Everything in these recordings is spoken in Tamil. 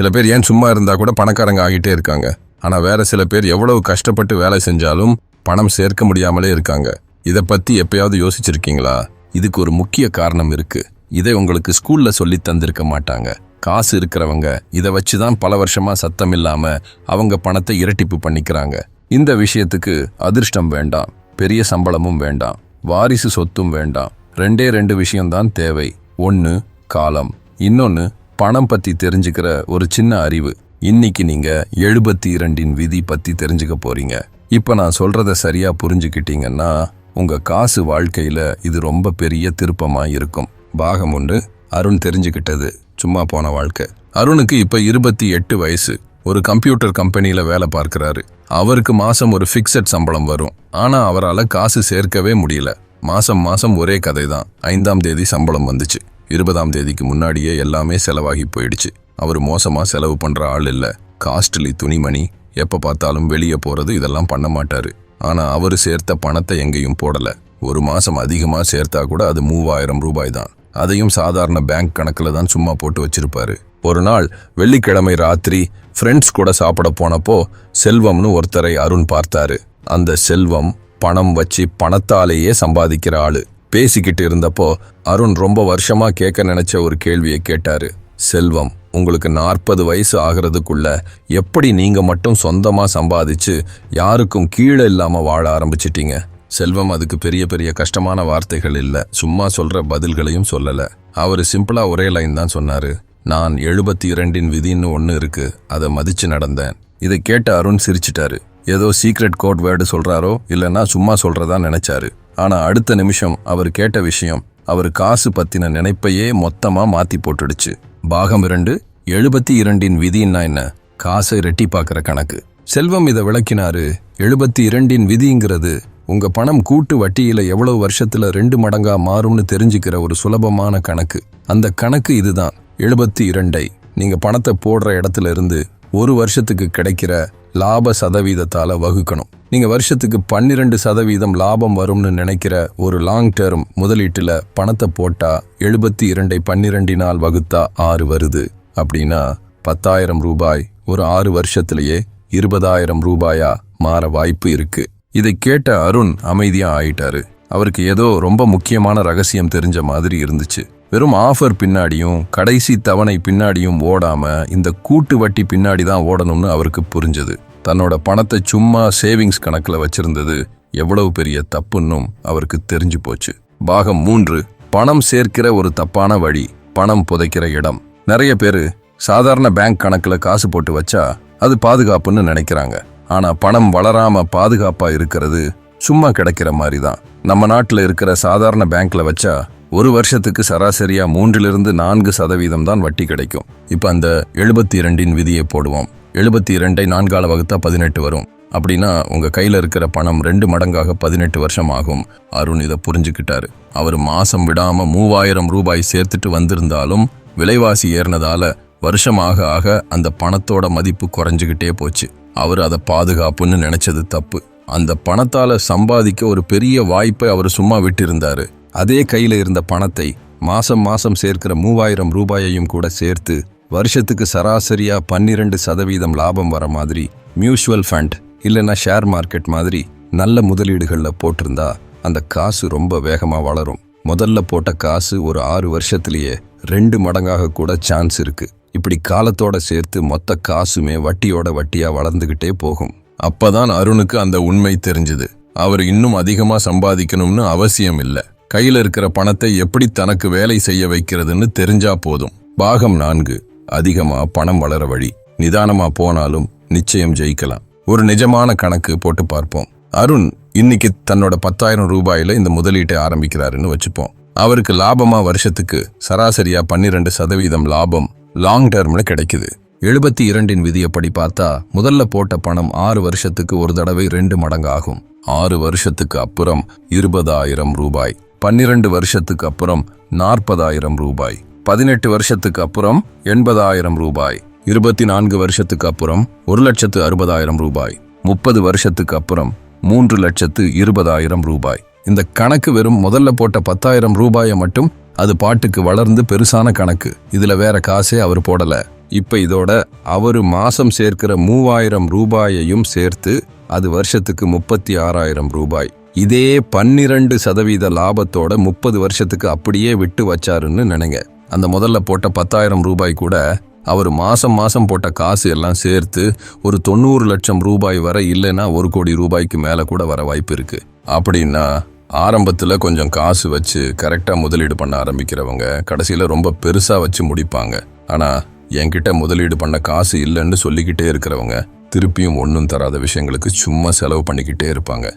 சில பேர் ஏன் சும்மா இருந்தால் கூட பணக்காரங்க ஆகிட்டே இருக்காங்க. ஆனால் வேற சில பேர் எவ்வளவு கஷ்டப்பட்டு வேலை செஞ்சாலும் பணம் சேர்க்க முடியாமலே இருக்காங்க. இதை பற்றி எப்பயாவது யோசிச்சிருக்கீங்களா? இதுக்கு ஒரு முக்கிய காரணம் இருக்குது இதை உங்களுக்கு ஸ்கூலில் சொல்லி தந்திருக்க மாட்டாங்க. காசு இருக்கிறவங்க இதை வச்சு தான் பல வருஷமாக சத்தம் இல்லாமல் அவங்க பணத்தை இரட்டிப்பு பண்ணிக்கிறாங்க. இந்த விஷயத்துக்கு அதிர்ஷ்டம் வேண்டாம். பெரிய சம்பளமும் வேண்டாம். வாரிசு சொத்தும் வேண்டாம். ரெண்டே ரெண்டு விஷயம்தான் தேவை. ஒன்று காலம். இன்னொன்று பணம் பற்றி தெரிஞ்சுக்கிற ஒரு சின்ன அறிவு. இன்னைக்கு நீங்க எழுபத்தி இரண்டின் விதி பத்தி தெரிஞ்சுக்க போறீங்க. இப்ப நான் சொல்றத சரியா புரிஞ்சுக்கிட்டீங்கன்னா உங்க காசு வாழ்க்கையில இது ரொம்ப பெரிய திருப்பமா இருக்கும். பாகம் ஒன்று அருண் தெரிஞ்சுக்கிட்டது சும்மா போன வாழ்க்கை. அருணுக்கு இப்ப இருபத்தி எட்டு வயசு. ஒரு கம்ப்யூட்டர் கம்பெனியில வேலை பார்க்குறாரு. அவருக்கு மாசம் ஒரு ஃபிக்ஸட் சம்பளம் வரும். ஆனா அவரால் காசு சேர்க்கவே முடியல. மாசம் மாசம் ஒரே கதை தான் ஐந்தாம் தேதி சம்பளம் வந்துச்சு. இருபதாம் தேதிக்கு முன்னாடியே எல்லாமே செலவாகி போயிடுச்சு. அவர் மோசமாக செலவு பண்ணுற ஆள் இல்லை. காஸ்ட்லி துணிமணி எப்போ பார்த்தாலும் வெளியே போகிறது இதெல்லாம் பண்ண மாட்டார். ஆனால் அவர் சேர்த்த பணத்தை எங்கேயும் போடலை. ஒரு மாதம் அதிகமாக சேர்த்தா கூட அது மூவாயிரம் ரூபாய் தான். அதையும் சாதாரண பேங்க் கணக்கில் தான் சும்மா போட்டு வச்சிருப்பாரு. ஒரு நாள் வெள்ளிக்கிழமை ராத்திரி ஃப்ரெண்ட்ஸ் கூட சாப்பிட போனப்போ செல்வம்னு ஒருத்தரை அருண் பார்த்தாரு. அந்த செல்வம் பணம் வச்சு பணத்தாலேயே சம்பாதிக்கிற ஆளு. பேசிக்கிட்டு இருந்தப்போ அருண் ரொம்ப வருஷமா கேட்க நினைச்ச ஒரு கேள்வியை கேட்டாரு. செல்வம் உங்களுக்கு நாற்பது வயசு ஆகிறதுக்குள்ள எப்படி நீங்க மட்டும் சொந்தமா சம்பாதிச்சு யாருக்கும் கீழே இல்லாம வாழ ஆரம்பிச்சிட்டீங்க? செல்வம் அதுக்கு பெரிய பெரிய கஷ்டமான வார்த்தைகள் இல்ல. சும்மா சொல்ற பதில்களையும் சொல்லல. அவரு சிம்பிளா ஒரே லைன் தான் சொன்னாரு. நான் எழுபத்தி இரண்டின் விதின்னு ஒன்று இருக்கு. அதை மதிச்சு நடந்தேன். இதை கேட்ட அருண் சிரிச்சிட்டாரு. ஏதோ சீக்ரெட் கோட் வேர்டு சொல்றாரோ? இல்லைன்னா சும்மா சொல்றதா நினைச்சாரு. ஆனா அடுத்த நிமிஷம் அவர் கேட்ட விஷயம் அவர் காசு பத்தின நினைப்பையே மொத்தமா மாத்தி போட்டுடுச்சு. பாகம் இரண்டு எழுபத்தி இரண்டின் விதின்னா என்ன? காசை ரெட்டி பார்க்குற கணக்கு. செல்வம் இதை விளக்கினாரு எழுபத்தி இரண்டின் விதிங்கிறது உங்க பணம் கூட்டு வட்டியில எவ்வளவு வருஷத்துல ரெண்டு மடங்கா மாறும்னு தெரிஞ்சுக்கிற ஒரு சுலபமான கணக்கு. அந்த கணக்கு இதுதான் எழுபத்தி இரண்டை. நீங்க பணத்தை போடுற இடத்துல இருந்து ஒரு வருஷத்துக்கு கிடைக்கிற லாப சதவீதத்தால் வகுக்கணும். நீங்கள் வருஷத்துக்கு பன்னிரெண்டு சதவீதம் லாபம் வரும்னு நினைக்கிற ஒரு லாங் டேர்ம் முதலீட்டில் பணத்தை போட்டால் எழுபத்தி இரண்டை பன்னிரெண்டினால் வகுத்தா ஆறு வருது. அப்படின்னா பத்தாயிரம் ரூபாய் ஒரு ஆறு வருஷத்திலேயே இருபதாயிரம் ரூபாயா மாற வாய்ப்பு இருக்கு. இதை கேட்ட அருண் அமைதியாக ஆயிட்டாரு. அவருக்கு ஏதோ ரொம்ப முக்கியமான ரகசியம் தெரிஞ்ச மாதிரி இருந்துச்சு. வெறும் ஆஃபர் பின்னாடியும் கடைசி தவணை பின்னாடியும் ஓடாம இந்த கூட்டு வட்டி பின்னாடி தான் ஓடணும்னு அவருக்கு புரிஞ்சது. தன்னோட பணத்தை சும்மா சேவிங்ஸ் கணக்கில் வச்சிருந்தது எவ்வளவு பெரிய தப்புன்னும் அவருக்கு தெரிஞ்சு போச்சு. பாகம் மூன்று பணம் சேர்க்கிற ஒரு தப்பான வழி பணம் புதைக்கிற இடம். நிறைய பேர் சாதாரண பேங்க் கணக்கில் காசு போட்டு வச்சா அது பாதுகாப்புன்னு நினைக்கிறாங்க. ஆனால் பணம் வளராம பாதுகாப்பாக இருக்கிறது சும்மா கிடைக்கிற மாதிரி தான். நம்ம நாட்டில் இருக்கிற சாதாரண பேங்க்ல வச்சா ஒரு வருஷத்துக்கு சராசரியாக மூன்றிலிருந்து நான்கு சதவீதம் தான் வட்டி கிடைக்கும். இப்போ அந்த எழுபத்தி இரண்டின் விதியை போடுவோம். எழுபத்தி இரண்டை நான்கால வகுத்தா பதினெட்டு வரும். அப்படின்னா உங்க கையில இருக்கிற பணம் ரெண்டு மடங்காக பதினெட்டு வருஷம் ஆகும். அருண் இதை புரிஞ்சுக்கிட்டாரு. அவர் மாசம் விடாம மூவாயிரம் ரூபாய் சேர்த்துட்டு வந்திருந்தாலும் விலைவாசி ஏறினதால வருஷமாக ஆக அந்த பணத்தோட மதிப்பு குறைஞ்சுக்கிட்டே போச்சு. அவர் அதை பாதுகாப்புன்னு நினைச்சது தப்பு. அந்த பணத்தால சம்பாதிக்க ஒரு பெரிய வாய்ப்பை அவர் சும்மா விட்டிருந்தாரு. அதே கையில் இருந்த பணத்தை மாசம் மாசம் சேர்க்கிற மூவாயிரம் ரூபாயையும் கூட சேர்த்து வருஷத்துக்கு சராசரியா பன்னிரெண்டு சதவீதம் லாபம் வர மாதிரி மியூச்சுவல் ஃபண்ட் இல்லைன்னா ஷேர் மார்க்கெட் மாதிரி நல்ல முதலீடுகளில் போட்டிருந்தா அந்த காசு ரொம்ப வேகமாக வளரும். முதல்ல போட்ட காசு ஒரு ஆறு வருஷத்துலேயே ரெண்டு மடங்காக கூட சான்ஸ் இருக்கு. இப்படி காலத்தோட சேர்த்து மொத்த காசுமே வட்டியோட வட்டியாக வளர்ந்துக்கிட்டே போகும். அப்பதான் அருணுக்கு அந்த உண்மை தெரிஞ்சது. அவர் இன்னும் அதிகமாக சம்பாதிக்கணும்னு அவசியம் இல்லை. கையில் இருக்கிற பணத்தை எப்படி தனக்கு வேலை செய்ய வைக்கிறதுன்னு தெரிஞ்சா போதும். பாகம் நான்கு. அதிகமா பணம் வளர வழி. நிதானமா போனாலும் நிச்சயம் ஜெயிக்கலாம். ஒரு நிஜமான கணக்கு போட்டு பார்ப்போம். அருண் இன்னைக்கு தன்னோட பத்தாயிரம் ரூபாயில இந்த முதலீட்டை ஆரம்பிக்கிறாருன்னு வச்சுப்போம். அவருக்கு லாபமா வருஷத்துக்கு சராசரியா பன்னிரெண்டு சதவீதம் லாபம் லாங் டேர்ம்ல கிடைக்குது. எழுபத்தி இரண்டின் விதியப்படி பார்த்தா முதல்ல போட்ட பணம் ஆறு வருஷத்துக்கு ஒரு தடவை ரெண்டு மடங்கு ஆகும் ஆறு வருஷத்துக்கு அப்புறம் இருபதாயிரம் ரூபாய். பன்னிரண்டு வருஷத்துக்கு அப்புறம் நாற்பதாயிரம் ரூபாய். பதினெட்டு வருஷத்துக்கு அப்புறம் எண்பதாயிரம் ரூபாய். இருபத்தி நான்கு வருஷத்துக்கு அப்புறம் ஒரு லட்சத்து அறுபதாயிரம் ரூபாய். முப்பது வருஷத்துக்கு அப்புறம் மூன்று லட்சத்து இருபதாயிரம் ரூபாய். இந்த கணக்கு வெறும் முதல்ல போட்ட பத்தாயிரம் ரூபாயை மட்டும் அது பாட்டுக்கு வளர்ந்து பெருசான கணக்கு. இதுல வேற காசே அவர் போடல. இப்ப இதோட அவரு மாசம் சேர்க்கிற மூவாயிரம் ரூபாயையும் சேர்த்து அது வருஷத்துக்கு முப்பத்தி ஆறாயிரம் ரூபாய். இதே பன்னிரண்டு சதவீத லாபத்தோட முப்பது வருஷத்துக்கு அப்படியே விட்டு வச்சாருன்னு நினைங்க. அந்த முதல்ல போட்ட பத்தாயிரம் ரூபாய் கூட அவர் மாசம் மாசம் போட்ட காசு எல்லாம் சேர்த்து ஒரு தொண்ணூறு லட்சம் ரூபாய் வரை இல்லைன்னா ஒரு கோடி ரூபாய்க்கு மேல கூட வர வாய்ப்பு இருக்கு. அப்படின்னா ஆரம்பத்தில் கொஞ்சம் காசு வச்சு கரெக்டாக முதலீடு பண்ண ஆரம்பிக்கிறவங்க கடைசியில் ரொம்ப பெருசாக வச்சு முடிப்பாங்க. ஆனால் என்கிட்ட முதலீடு பண்ண காசு இல்லைன்னு சொல்லிக்கிட்டே இருக்கிறவங்க திருப்பியும் ஒன்றும் தராத விஷயங்களுக்கு சும்மா செலவு பண்ணிக்கிட்டே இருப்பாங்க.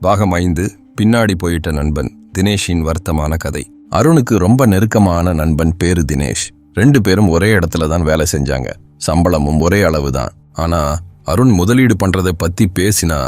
பாகம் ஐந்து பின்னாடி போயிட்ட நண்பன் தினேஷின் வருத்தமான கதை. அருணுக்கு ரொம்ப நெருக்கமான நண்பன் பேரு தினேஷ். ரெண்டு பேரும் ஒரே இடத்துல தான் வேலை செஞ்சாங்க. சம்பளமும் ஒரே அளவு தான் ஆனா அருண் முதலீடு பண்றதை பத்தி பேசினா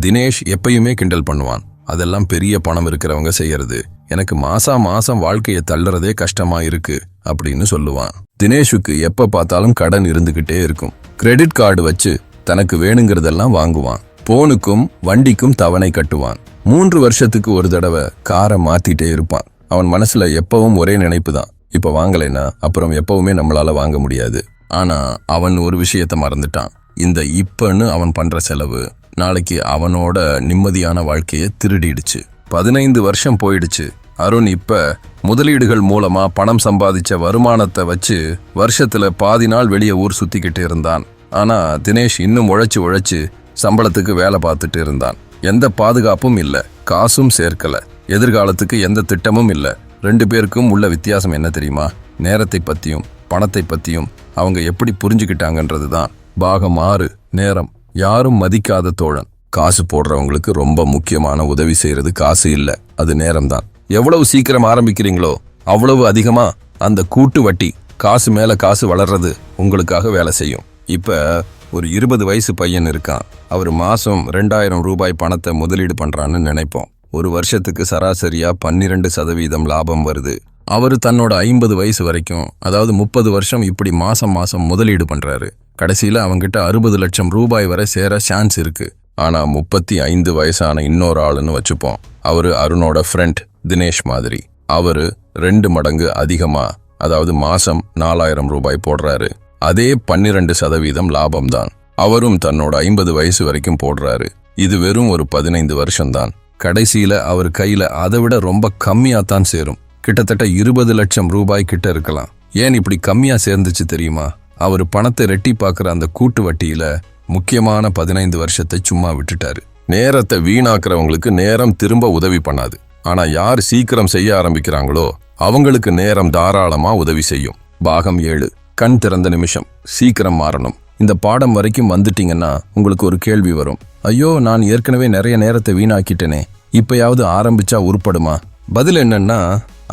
தினேஷ் எப்பயுமே கிண்டல் பண்ணுவான். அதெல்லாம் பெரிய பணம் இருக்கிறவங்க செய்யறது. எனக்கு மாசா மாசம் வாழ்க்கையை தள்ளுறதே கஷ்டமா இருக்கு அப்படின்னு சொல்லுவான். தினேஷுக்கு எப்ப பார்த்தாலும் கடன் இருந்துகிட்டே இருக்கும். கிரெடிட் கார்டு வச்சு தனக்கு வேணுங்கிறதெல்லாம் வாங்குவான். போனுக்கும் வண்டிக்கும் தவணை கட்டுவான். மூன்று வருஷத்துக்கு ஒரு தடவை காரை மாத்திட்டே இருப்பான். அவன் மனசுல எப்பவும் ஒரே நினைப்பு தான் இப்ப வாங்கலைன்னா அப்புறம் எப்பவுமே நம்மளால வாங்க முடியாது. ஆனா அவன் ஒரு விஷயத்த மறந்துட்டான். இந்த இப்பன்னு அவன் பண்ற செலவு நாளைக்கு அவனோட நிம்மதியான வாழ்க்கையை திருடிடுச்சு. பதினைந்து வருஷம் போயிடுச்சு. அருண் இப்ப முதலீடுகள் மூலமா பணம் சம்பாதிச்ச வருமானத்தை வச்சு வருஷத்துல பாதி நாள் வெளியே ஊர் சுத்திக்கிட்டு இருந்தான். ஆனா தினேஷ் இன்னும் உழைச்சு உழைச்சு சம்பளத்துக்கு வேலை பார்த்துட்டு இருந்தான். எந்த பாதுகாப்பும் இல்லை. காசும் சேர்க்கல. எதிர்காலத்துக்கு எந்த திட்டமும் இல்லை. ரெண்டு பேருக்கும் உள்ள வித்தியாசம் என்ன தெரியுமா? நேரத்தை பற்றியும் பணத்தை பற்றியும் அவங்க எப்படி புரிஞ்சுக்கிட்டாங்கன்றது தான். பாகம் ஆறு நேரம். யாரும் மதிக்காத தோழன். காசு போடுறவங்களுக்கு ரொம்ப முக்கியமான உதவி செய்யறது காசு இல்லை. அது நேரம்தான் எவ்வளவு சீக்கிரம் ஆரம்பிக்கிறீங்களோ அவ்வளவு அதிகமா அந்த கூட்டு வட்டி காசு மேல காசு வளர்றது உங்களுக்காக வேலை செய்யும். இப்போ ஒரு இருபது வயசு பையன் இருக்கான். அவர் மாதம் ரெண்டாயிரம் ரூபாய் பணத்தை முதலீடு பண்ணுறான்னு நினைப்போம். ஒரு வருஷத்துக்கு சராசரியாக பன்னிரெண்டு சதவீதம் லாபம் வருது. அவர் தன்னோட ஐம்பது வயசு வரைக்கும் அதாவது முப்பது வருஷம் இப்படி மாதம் மாதம் முதலீடு பண்ணுறாரு கடைசியில் அவங்கிட்ட அறுபது லட்சம் ரூபாய் வரை சேர சான்ஸ் இருக்குது ஆனால் முப்பத்தி ஐந்து வயசான இன்னொரு ஆளுன்னு வச்சுப்போம். அவர் அருணோட ஃப்ரெண்ட் தினேஷ் மாதிரி. அவர் ரெண்டு மடங்கு அதிகமாக அதாவது மாதம் நாலாயிரம் ரூபாய் போடுறாரு. அதே பன்னிரண்டு சதவீதம் லாபம்தான். அவரும் தன்னோட ஐம்பது வயசு வரைக்கும் போடுறாரு. இது வெறும் ஒரு பதினைந்து வருஷம்தான். கடைசியில அவர் கையில அதை விட ரொம்ப கம்மியா தான் சேரும். கிட்டத்தட்ட இருபது லட்சம் ரூபாய் கிட்ட இருக்கலாம். ஏன் இப்படி கம்மியா சேர்ந்துச்சு தெரியுமா? அவர் பணத்தை ரெட்டி பார்க்குற அந்த கூட்டு வட்டியில முக்கியமான பதினைந்து வருஷத்தை சும்மா விட்டுட்டாரு. நேரத்தை வீணாக்குறவங்களுக்கு நேரம் திரும்ப உதவி பண்ணாது. ஆனா யார் சீக்கிரம் செய்ய ஆரம்பிக்கிறாங்களோ அவங்களுக்கு நேரம் தாராளமா உதவி செய்யும். பாகம் ஏழு. கண் திறந்த நிமிஷம். சீக்கிரம் மாறணும். இந்த பாடம் வரைக்கும் வந்துட்டீங்கன்னா உங்களுக்கு ஒரு கேள்வி வரும். ஐயோ நான் ஏற்கனவே நிறைய நேரத்தை வீணாக்கிட்டேனே. இப்பயாவது ஆரம்பிச்சா உருப்படுமா? பதில் என்னன்னா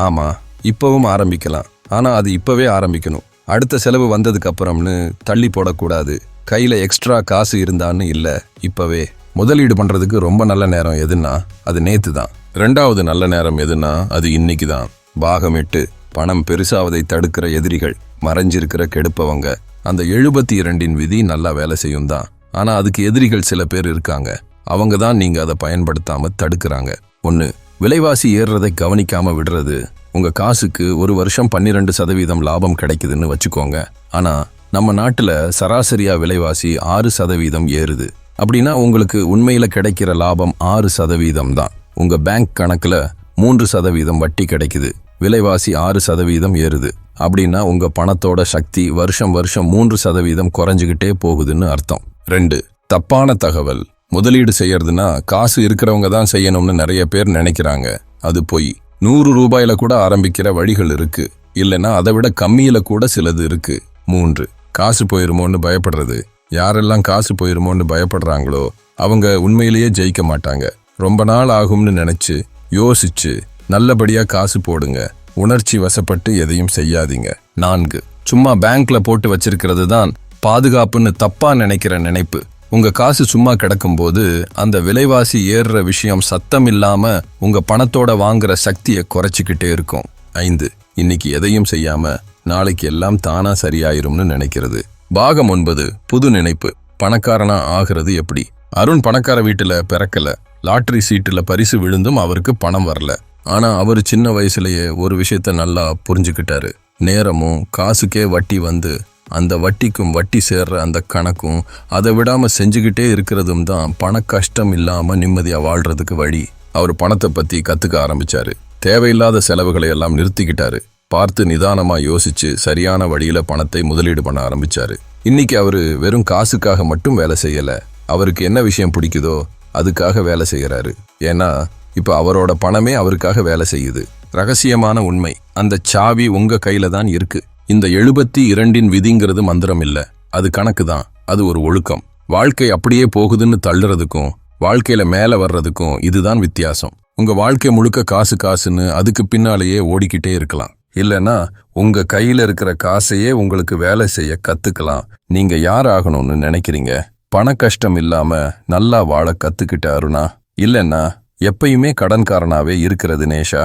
ஆமா இப்பவும் ஆரம்பிக்கலாம். ஆனா அது இப்பவே ஆரம்பிக்கணும். அடுத்த செலவு வந்ததுக்கு அப்புறம்னு தள்ளி போடக்கூடாது. கையில எக்ஸ்ட்ரா காசு இருந்தான்னு இல்ல இப்பவே. முதலீடு பண்றதுக்கு ரொம்ப நல்ல நேரம் எதுன்னா அது நேத்து தான் ரெண்டாவது நல்ல நேரம் எதுன்னா அது இன்னைக்கு தான் பாகம் எட்டு. பணம் பெருசாவதை தடுக்கிற எதிரிகள் மறைஞ்சிருக்கிற கெடுப்பவங்க. அந்த எழுபத்தி இரண்டின் விதி நல்லா வேலை செய்யும் தான் ஆனால் அதுக்கு எதிரிகள் சில பேர் இருக்காங்க. அவங்க தான் நீங்கள் அதை பயன்படுத்தாம தடுக்கிறாங்க. ஒன்று விலைவாசி ஏறுறதை கவனிக்காம விடுறது. உங்கள் காசுக்கு ஒரு வருஷம் பன்னிரெண்டு சதவீதம் லாபம் கிடைக்குதுன்னு வச்சுக்கோங்க. ஆனால் நம்ம நாட்டில் சராசரியாக விலைவாசி ஆறு சதவீதம் ஏறுது. அப்படின்னா உங்களுக்கு உண்மையில் கிடைக்கிற லாபம் ஆறு சதவீதம் தான். உங்கள் பேங்க் கணக்கில் மூன்று சதவீதம் வட்டி கிடைக்குது. விலைவாசி ஆறு சதவீதம் ஏறுது. அப்படின்னா உங்கள் பணத்தோட சக்தி வருஷம் வருஷம் மூன்று சதவீதம் குறைஞ்சிக்கிட்டே போகுதுன்னு அர்த்தம். ரெண்டு தப்பான தகவல். முதலீடு செய்யறதுனா காசு இருக்கிறவங்க தான் செய்யணும்னு நிறைய பேர் நினைக்கிறாங்க. அது பொய். நூறு ரூபாயில கூட ஆரம்பிக்கிற வழிகள் இருக்கு. இல்லைன்னா அதை விட கம்மியில கூட சிலது இருக்கு. மூன்று காசு போயிருமோன்னு பயப்படுறது. யாரெல்லாம் காசு போயிருமோன்னு பயப்படுறாங்களோ அவங்க உண்மையிலேயே ஜெயிக்க மாட்டாங்க. ரொம்ப நாள் ஆகும்னு நினைச்சு யோசிச்சு நல்லபடியாக காசு போடுங்க. உணர்ச்சி வசப்பட்டு எதையும் செய்யாதீங்க. நான்கு. சும்மா பேங்க்ல போட்டு வச்சிருக்கிறது தான் பாதுகாப்புன்னு தப்பா நினைக்கிற நினைப்பு. உங்க காசு சும்மா கிடக்கும்போது அந்த விலைவாசி ஏறுற விஷயம் சத்தம் இல்லாம உங்க பணத்தோட வாங்குற சக்தியை குறைச்சிக்கிட்டே இருக்கும். ஐந்து. இன்னைக்கு எதையும் செய்யாம நாளைக்கு எல்லாம் தானா சரியாயிரும்னு நினைக்கிறது. பாகம் ஒன்பது. புது நினைப்பு. பணக்காரனா ஆகிறது எப்படி? அருண் பணக்கார வீட்டுல பிறக்கல. லாட்டரி சீட்டுல பரிசு விழுந்தும் அவருக்கு பணம் வரல. ஆனால் அவர் சின்ன வயசுலேயே ஒரு விஷயத்த நல்லா புரிஞ்சுக்கிட்டாரு. நேரமும் காசுக்கே வட்டி வந்து அந்த வட்டிக்கும் வட்டி சேர்ற அந்த கணக்கும் அதை விடாமல் செஞ்சுக்கிட்டே இருக்கிறதும் தான் பண கஷ்டம் இல்லாமல் நிம்மதியாக வாழ்கிறதுக்கு வழி. அவர் பணத்தை பற்றி கற்றுக்க ஆரம்பித்தார் தேவையில்லாத செலவுகளை எல்லாம் நிறுத்திக்கிட்டாரு. பார்த்து நிதானமாக யோசித்து சரியான வழியில் பணத்தை முதலீடு பண்ண ஆரம்பித்தார் இன்றைக்கி அவர் வெறும் காசுக்காக மட்டும் வேலை செய்யலை. அவருக்கு என்ன விஷயம் பிடிக்குதோ அதுக்காக வேலை செய்கிறாரு ஏன்னா இப்போ அவரோட பணமே அவருக்காக வேலை செய்யுது. ரகசியமான உண்மை அந்த சாவி உங்க கையில தான் இருக்கு. இந்த எழுபத்தி இரண்டின் விதிங்கிறது மந்திரம் இல்ல. அது கணக்கு தான். அது ஒரு ஒழுக்கம். வாழ்க்கை அப்படியே போகுதுன்னு தள்ளுறதுக்கும் வாழ்க்கையில மேல வர்றதுக்கும் இதுதான் வித்தியாசம். உங்க வாழ்க்கை முழுக்க காசு காசுன்னு அதுக்கு பின்னாலேயே ஓடிக்கிட்டே இருக்கலாம். இல்லனா உங்க கையில இருக்கிற காசையே உங்களுக்கு வேலை செய்ய கத்துக்கலாம். நீங்க யார் ஆகணும்னு நினைக்கிறீங்க? பண கஷ்டம் இல்லாம நல்லா வாழ கத்துக்கிட்ட அருணா இல்லைன்னா எப்பயுமே கடன்காரனாவே இருக்கிறது நேஷா.